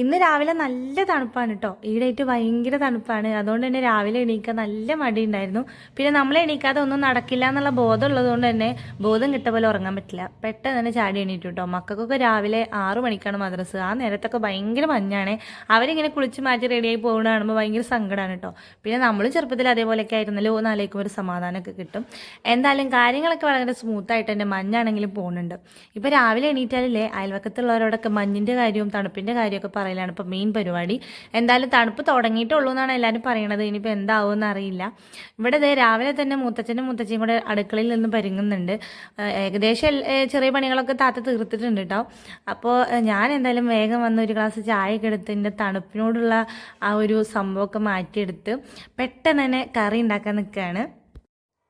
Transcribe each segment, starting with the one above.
ഇന്ന് രാവിലെ നല്ല തണുപ്പാണ് കേട്ടോ ഈടായിട്ട് ഭയങ്കര തണുപ്പാണ്. അതുകൊണ്ട് തന്നെ രാവിലെ എണീക്കാൻ നല്ല മടി ഉണ്ടായിരുന്നു പിന്നെ നമ്മൾ എണീക്കാതെ ഒന്നും നടക്കില്ല എന്നുള്ള ബോധം ഉള്ളതുകൊണ്ട് തന്നെ ബോധം കിട്ട പോലെ ഉറങ്ങാൻ പറ്റില്ല. പെട്ടെന്ന് തന്നെ ചാടി എണീറ്റു കേട്ടോ മക്കൾക്കൊക്കെ രാവിലെ ആറു മണിക്കാണ് മദ്രസ്. ആ നേരത്തൊക്കെ ഭയങ്കര മഞ്ഞാണ്. അവരിങ്ങനെ കുളിച്ച് മാറ്റി റെഡിയായി പോകുന്ന കാണുമ്പോൾ ഭയങ്കര സങ്കടമാണ് കേട്ടോ പിന്നെ നമ്മൾ ചെറുപ്പത്തിൽ അതേപോലെയൊക്കെ ആയിരുന്നല്ലോ. നാലേക്കും ഒരു സമാധാനമൊക്കെ കിട്ടും. എന്തായാലും കാര്യങ്ങളൊക്കെ വളരെ സ്മൂത്ത് ആയിട്ട് തന്നെ മഞ്ഞാണെങ്കിലും പോകുന്നുണ്ട്. ഇപ്പോൾ രാവിലെ എണീറ്റാലില്ലേ അയൽവക്കത്തുള്ളവരോടൊക്കെ മഞ്ഞിന്റെ കാര്യവും തണുപ്പിന്റെ കാര്യമൊക്കെ പറയലാണ്. ഇപ്പോൾ മെയിൻ പരിപാടി. എന്തായാലും തണുപ്പ് തുടങ്ങിയിട്ടുള്ളൂ എന്നാണ് എല്ലാവരും പറയണത്. ഇനിയിപ്പോൾ എന്താവും എന്നറിയില്ല ഇവിടെ ദേ രാവിലെ തന്നെ മൂത്തച്ഛനും മുത്തച്ഛയും കൂടെ അടുക്കളയിൽ നിന്ന് പരുങ്ങുന്നുണ്ട്. ഏകദേശം ചെറിയ പണികളൊക്കെ താത്ത തീർത്തിട്ടുണ്ട് കേട്ടോ. അപ്പോൾ ഞാൻ എന്തായാലും വേഗം വന്ന് ഒരു ഗ്ലാസ് ചായ ഒക്കെ എടുത്ത് എന്റെ തണുപ്പിനോടുള്ള ആ ഒരു സംഭവമൊക്കെ മാറ്റിയെടുത്ത് പെട്ടെന്ന് തന്നെ കറി ഉണ്ടാക്കാൻ നിൽക്കുകയാണ്.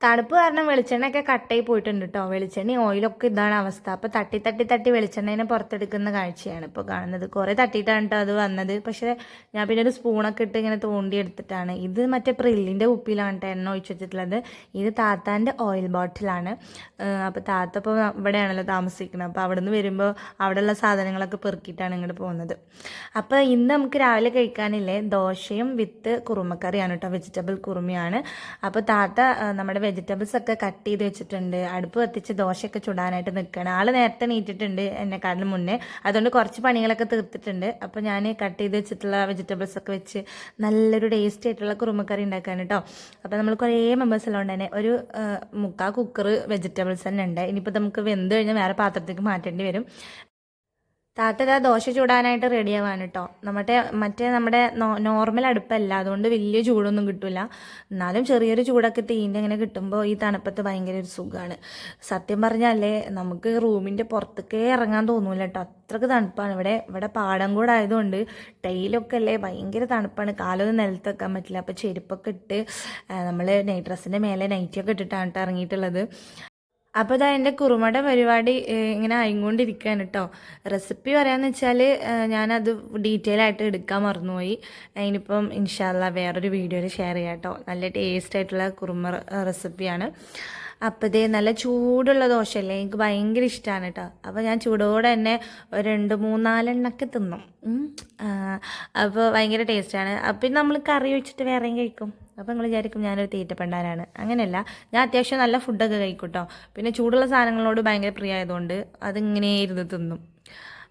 തണുപ്പ് കാരണം വെളിച്ചെണ്ണയൊക്കെ കട്ടായി പോയിട്ടുണ്ട് കേട്ടോ വെളിച്ചെണ്ണ ഓയിലൊക്കെ ഇതാണ് അവസ്ഥ. അപ്പോൾ തട്ടി തട്ടി തട്ടി വെളിച്ചെണ്ണേനെ പുറത്തെടുക്കുന്ന കാഴ്ചയാണ് ഇപ്പോൾ കാണുന്നത്. കുറേ തട്ടിയിട്ടാണ് കേട്ടോ അത് വന്നത്. പക്ഷേ ഞാൻ പിന്നെ ഒരു സ്പൂണൊക്കെ ഇട്ട് ഇങ്ങനെ തോണ്ടി എടുത്തിട്ടാണ്. ഇത് മറ്റേ പ്രില്ലിന്റെ കുപ്പിയിലാണ് കേട്ടോ എണ്ണ ഒഴിച്ച് വെച്ചിട്ടുള്ളത്. ഇത് താത്താന്റെ ഓയിൽ ബോട്ടിലാണ് അപ്പോൾ താത്ത ഇപ്പോൾ ഇവിടെയാണല്ലോ താമസിക്കുന്നത്. അപ്പോൾ അവിടെ നിന്ന് വരുമ്പോൾ അവിടെയുള്ള സാധനങ്ങളൊക്കെ പെറുക്കിയിട്ടാണ് ഇങ്ങോട്ട് പോകുന്നത്. അപ്പോൾ ഇന്ന് നമുക്ക് രാവിലെ കഴിക്കാനില്ലേ ദോശയും വിത്ത് കുറുമക്കറിയാണ് കേട്ടോ വെജിറ്റബിൾ കുറുമയാണ്. അപ്പോൾ താത്ത നമ്മുടെ വെജിറ്റബിൾസ് ഒക്കെ കട്ട് ചെയ്ത് വെച്ചിട്ടുണ്ട്. അടുപ്പ് കത്തിച്ച് ദോശയൊക്കെ ചുടാനായിട്ട് നിൽക്കുകയാണ് ആൾ നേരത്തെ നീറ്റിട്ടുണ്ട് എന്നെക്കാട്ടിലും മുന്നേ. അതുകൊണ്ട് കുറച്ച് പണികളൊക്കെ തീർത്തിട്ടുണ്ട്. അപ്പോൾ ഞാൻ കട്ട് ചെയ്ത് വെച്ചിട്ടുള്ള വെജിറ്റബിൾസ് ഒക്കെ വെച്ച് നല്ലൊരു ടേസ്റ്റി ആയിട്ടുള്ള കുറുമക്കറി ഉണ്ടാക്കാൻ കേട്ടോ അപ്പോൾ നമ്മൾ കുറേ മെമ്പേഴ്സ് ഉള്ളതുകൊണ്ട് തന്നെ ഒരു മുക്കാൽ കുക്കർ വെജിറ്റബിൾസ് തന്നെ ഉണ്ട്. ഇനിയിപ്പോൾ നമുക്ക് വെന്ത് കഴിഞ്ഞാൽ വേറെ പാത്രത്തേക്ക് മാറ്റേണ്ടി വരും. താത്ത ഇതാ ദോശ ചൂടാനായിട്ട് റെഡിയാവാണ് കേട്ടോ നമ്മുടെ മറ്റേ നമ്മുടെ നോർമൽ അടുപ്പല്ല. അതുകൊണ്ട് വലിയ ചൂടൊന്നും കിട്ടില്ല എന്നാലും ചെറിയൊരു ചൂടൊക്കെ തീന്റെ ഇങ്ങനെ കിട്ടുമ്പോൾ ഈ തണുപ്പത്ത് ഭയങ്കര ഒരു സുഖമാണ് സത്യം പറഞ്ഞാലേ നമുക്ക് റൂമിന്റെ പുറത്തേക്കേ ഇറങ്ങാൻ തോന്നൂല കേട്ടോ അത്രയ്ക്ക് തണുപ്പാണ്. ഇവിടെ ഇവിടെ പാടം കൂടെ ആയതുകൊണ്ട് ടൈലൊക്കെ അല്ലേ ഭയങ്കര തണുപ്പാണ്. കാലൊന്നും നിലത്ത് വെക്കാൻ പറ്റില്ല. അപ്പോൾ ചെരുപ്പൊക്കെ ഇട്ട് നമ്മൾ നൈറ്റ് ഡ്രസ്സിന്റെ മേലെ നൈറ്റിയൊക്കെ ഇട്ടിട്ടാണ് ഇറങ്ങിയിട്ടുള്ളത് അപ്പോൾ ഇതാ എന്റെ കുറുമയുടെ പരിപാടി ഇങ്ങനെ ആയിക്കൊണ്ടിരിക്കുകയാണ് കേട്ടോ റെസിപ്പി പറയാമെന്ന് വെച്ചാൽ ഞാനത് ഡീറ്റെയിൽ ആയിട്ട് എടുക്കാൻ മറന്നുപോയി. ഇനിയിപ്പം ഇൻഷാല്ല വേറൊരു വീഡിയോയിൽ ഷെയർ ചെയ്യാം കേട്ടോ നല്ല ടേസ്റ്റ് ആയിട്ടുള്ള കുറുമ റെസിപ്പിയാണ് അപ്പോൾ ഇതേ നല്ല ചൂടുള്ള ദോശയല്ലേ? എനിക്ക് ഭയങ്കര ഇഷ്ടമാണ് കേട്ടോ അപ്പോൾ ഞാൻ ചൂടോടെ തന്നെ രണ്ട് മൂന്നാലെണ്ണൊക്കെ തിന്നും. അപ്പോൾ ഭയങ്കര ടേസ്റ്റാണ് അപ്പം നമ്മൾ കറി വെച്ചിട്ട് വേറെയും കഴിക്കും? അപ്പോൾ നിങ്ങൾ വിചാരിക്കും ഞാനൊരു തീറ്റപ്പെണ്ടാനാണ് അങ്ങനെയല്ല ഞാൻ അത്യാവശ്യം നല്ല ഫുഡൊക്കെ കഴിക്കൂട്ടോ. കേട്ടോ പിന്നെ ചൂടുള്ള സാധനങ്ങളോട് ഭയങ്കര പ്രിയമായതുകൊണ്ട് അതിങ്ങനെ ഇരുന്ന് തിന്നും.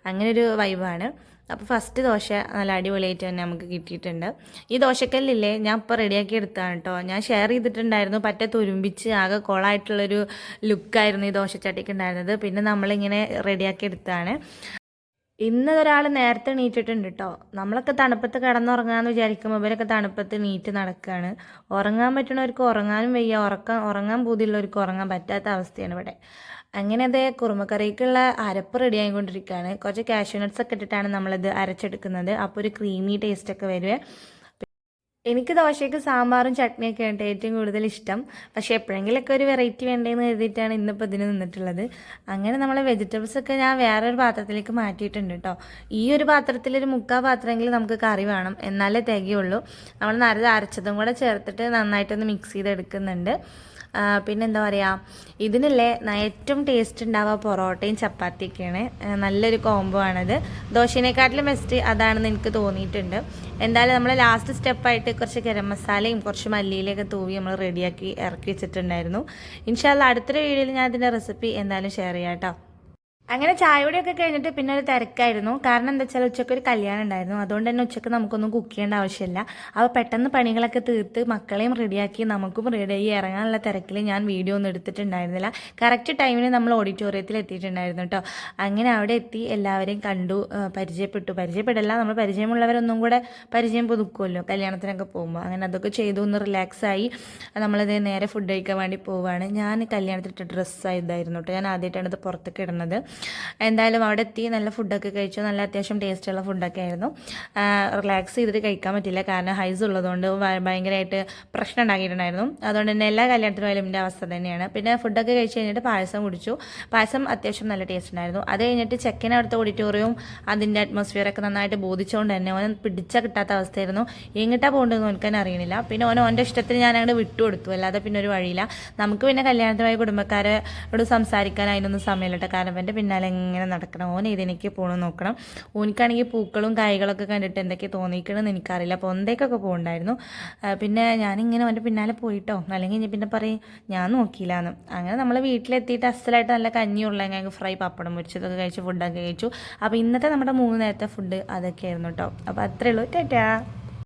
അങ്ങനെ ഒരു വൈബാണ്. അപ്പോൾ ഫസ്റ്റ് ദോശ നല്ല അടിപൊളിയായിട്ട് തന്നെ നമുക്ക് കിട്ടിയിട്ടുണ്ട്. ഈ ദോശക്കല്ലില്ലേ ഞാൻ ഇപ്പോൾ റെഡിയാക്കി എടുത്താണ് കേട്ടോ ഞാൻ ഷെയർ ചെയ്തിട്ടുണ്ടായിരുന്നു പറ്റ തുരുമ്പിച്ച് ആകെ കോളായിട്ടുള്ളൊരു ലുക്കായിരുന്നു ഈ ദോശച്ചട്ടിക്ക് ഉണ്ടായിരുന്നത്. പിന്നെ നമ്മളിങ്ങനെ റെഡിയാക്കി എടുത്തതാണ്. ഇന്ന് ഒരാൾ നേരത്തെ എണീറ്റിട്ടുണ്ട് കേട്ടോ നമ്മളൊക്കെ തണുപ്പത്ത് കിടന്നുറങ്ങാന്ന് വിചാരിക്കുമ്പോൾ ഇവരൊക്കെ തണുപ്പത്ത് നീറ്റ് നടക്കുകയാണ് ഉറങ്ങാൻ പറ്റുന്നവർക്ക് ഉറങ്ങാനും വയ്യ. ഉറക്കം ഉറങ്ങാൻ പൂതിയുള്ളവർക്ക് ഉറങ്ങാൻ പറ്റാത്ത അവസ്ഥയാണ് ഇവിടെ. അങ്ങനെ അതേ കുറുമക്കറിക്കുള്ള അരപ്പ് റെഡി ആയിക്കൊണ്ടിരിക്കുകയാണ് കുറച്ച് കാഷ്യൂ നട്ട്സ് ഒക്കെ ഇട്ടിട്ടാണ് നമ്മളിത് അരച്ചെടുക്കുന്നത്. അപ്പോൾ ഒരു ക്രീമി ടേസ്റ്റ് ഒക്കെ വരുവേ. എനിക്ക് ദോശയ്ക്ക് സാമ്പാറും ചട്നിയൊക്കെ ആയിട്ട് ഏറ്റവും കൂടുതൽ ഇഷ്ടം. പക്ഷേ എപ്പോഴെങ്കിലൊക്കെ ഒരു വെറൈറ്റി വേണ്ടതെന്ന് കരുതിയിട്ടാണ് ഇന്നിപ്പോൾ ഇതിന് നിന്നിട്ടുള്ളത്. അങ്ങനെ നമ്മളെ വെജിറ്റബിൾസ് ഒക്കെ ഞാൻ വേറൊരു പാത്രത്തിലേക്ക് മാറ്റിയിട്ടുണ്ട് കേട്ടോ ഈ ഒരു പാത്രത്തിൽ ഒരു മുക്കാൽ പാത്രമെങ്കിലും നമുക്ക് കറി വേണം. എന്നാലേ തികയുള്ളൂ. നമ്മൾ നരത് അരച്ചതും കൂടെ ചേർത്തിട്ട് നന്നായിട്ടൊന്ന് മിക്സ് ചെയ്തെടുക്കുന്നുണ്ട്. ആ, പിന്നെന്താ പറയുക ഇതിനല്ലേ ഏറ്റവും ടേസ്റ്റ് ഉണ്ടാവുക പൊറോട്ടയും ചപ്പാത്തിയൊക്കെയാണ്. നല്ലൊരു കോംബോ ആണത്. ദോശേനെക്കാട്ടിലും ബെസ്റ്റ് അതാണെന്ന് എനിക്ക് തോന്നിയിട്ടുണ്ട്. എന്തായാലും നമ്മൾ ലാസ്റ്റ് സ്റ്റെപ്പായിട്ട് കുറച്ച് ഗരം മസാലയും കുറച്ച് മല്ലിയിലൊക്കെ തൂവി നമ്മൾ റെഡിയാക്കി ഇറക്കി വെച്ചിട്ടുണ്ടായിരുന്നു. ഇൻഷാല്ല അടുത്തൊരു വീഡിയോയിൽ ഞാൻ അതിന്റെ റെസിപ്പി എന്തായാലും ഷെയർ ചെയ്യാം കേട്ടോ അങ്ങനെ ചായയോടെയൊക്കെ കഴിഞ്ഞിട്ട് പിന്നെ ഒരു തിരക്കായിരുന്നു. കാരണം എന്താ വെച്ചാൽ ഉച്ചയ്ക്ക് ഒരു കല്യാണം ഉണ്ടായിരുന്നു. അതുകൊണ്ട് തന്നെ ഉച്ചയ്ക്ക് നമുക്കൊന്നും കുക്ക് ചെയ്യേണ്ട ആവശ്യമില്ല. അപ്പോൾ പെട്ടെന്ന് പണികളൊക്കെ തീർത്ത് മക്കളെയും റെഡിയാക്കി നമുക്കും റെഡിയായി ഇറങ്ങാനുള്ള തിരക്കിൽ ഞാൻ വീഡിയോ ഒന്നും എടുത്തിട്ടുണ്ടായിരുന്നില്ല. കറക്റ്റ് ടൈമിന് നമ്മൾ ഓഡിറ്റോറിയത്തിൽ എത്തിയിട്ടുണ്ടായിരുന്നു കേട്ടോ. അങ്ങനെ അവിടെ എത്തി എല്ലാവരെയും കണ്ടു പരിചയപ്പെട്ടു. പരിചയപ്പെടല്ല നമ്മൾ പരിചയമുള്ളവരൊന്നും കൂടെ പരിചയം പുതുക്കുമല്ലോ കല്യാണത്തിനൊക്കെ പോകുമ്പോൾ. അങ്ങനെ അതൊക്കെ ചെയ്തു ഒന്ന് റിലാക്സ് ആയി. നമ്മളത് നേരെ ഫുഡ് കഴിക്കാൻ വേണ്ടി പോവുകയാണ് ഞാൻ കല്യാണത്തിലിട്ട ഡ്രസ്സായതായിരുന്നു കേട്ടോ. ഞാൻ ആദ്യമായിട്ടാണ് ഇത് പുറത്തേക്ക് ഇടുന്നത്. എന്തായാലും അവിടെ എത്തി നല്ല ഫുഡൊക്കെ കഴിച്ചു നല്ല അത്യാവശ്യം ടേസ്റ്റുള്ള ഫുഡൊക്കെ ആയിരുന്നു. റിലാക്സ് ചെയ്തിട്ട് കഴിക്കാൻ പറ്റില്ല. കാരണം ഹൈസ് ഉള്ളതുകൊണ്ട് ഭയങ്കരമായിട്ട് പ്രശ്നം ഉണ്ടാക്കിയിട്ടുണ്ടായിരുന്നു. അതുകൊണ്ട് തന്നെ എല്ലാ കല്യാണത്തിനും ആയാലും എന്റെ അവസ്ഥ തന്നെയാണ്. പിന്നെ ഫുഡൊക്കെ കഴിച്ച് കഴിഞ്ഞിട്ട് പായസം കുടിച്ചു. പായസം അത്യാവശ്യം നല്ല ടേസ്റ്റ് ഉണ്ടായിരുന്നു. അത് കഴിഞ്ഞിട്ട് ചെക്കൻ അടുത്ത ഓഡിറ്റോറിയവും അതിന്റെ അറ്റ്മോസ്ഫിയറൊക്കെ നന്നായിട്ട് ബോധിച്ചുകൊണ്ട് തന്നെ ഓൻ പിടിച്ച കിട്ടാത്ത അവസ്ഥയായിരുന്നു. എങ്ങോട്ടാ പോകേണ്ടതെന്ന് ഓനക്കാൻ അറിയണില്ല. പിന്നെ ഓൻ ഓന്റെ ഇഷ്ടത്തിന് ഞാൻ അങ്ങോട്ട് വിട്ടുകൊടുത്തു. അല്ലാതെ പിന്നെ ഒരു വഴിയില്ല. നമുക്ക് പിന്നെ കല്യാണത്തിനായ കുടുംബക്കാരോട് സംസാരിക്കാൻ അതിനൊന്നും സമയമില്ല കാരണം എന്റെ പിന്നാലെ എങ്ങനെ നടക്കണം. ഓൻ ഇതിനേക്ക് പോകണം നോക്കണം. ഓനിക്കാണെങ്കിൽ പൂക്കളും കായ്കളൊക്കെ കണ്ടിട്ട് എന്തൊക്കെ തോന്നിക്കണമെന്ന് എനിക്കറിയില്ല. അപ്പോൾ ഒന്തേക്കൊക്കെ പോകുന്നുണ്ടായിരുന്നു ആ, പിന്നെ ഞാനിങ്ങനെ അവന്റെ പിന്നാലെ പോയിട്ടോ. അല്ലെങ്കിൽ ഇനി പിന്നെ പറയും ഞാൻ നോക്കിയില്ലാന്ന്. അങ്ങനെ നമ്മൾ വീട്ടിലെത്തിയിട്ട് അസലായിട്ട് നല്ല കഞ്ഞി ഉരുളങ്ങ ഫ്രൈ പപ്പടം പൊരിച്ചതൊക്കെ കഴിച്ച് ഫുഡൊക്കെ കഴിച്ചു. അപ്പോൾ ഇന്നത്തെ നമ്മുടെ മൂന്ന് നേരത്തെ ഫുഡ് അതൊക്കെ ആയിരുന്നു കേട്ടോ അപ്പോൾ അത്രയേ ഉള്ളൂ. ടാറ്റാ.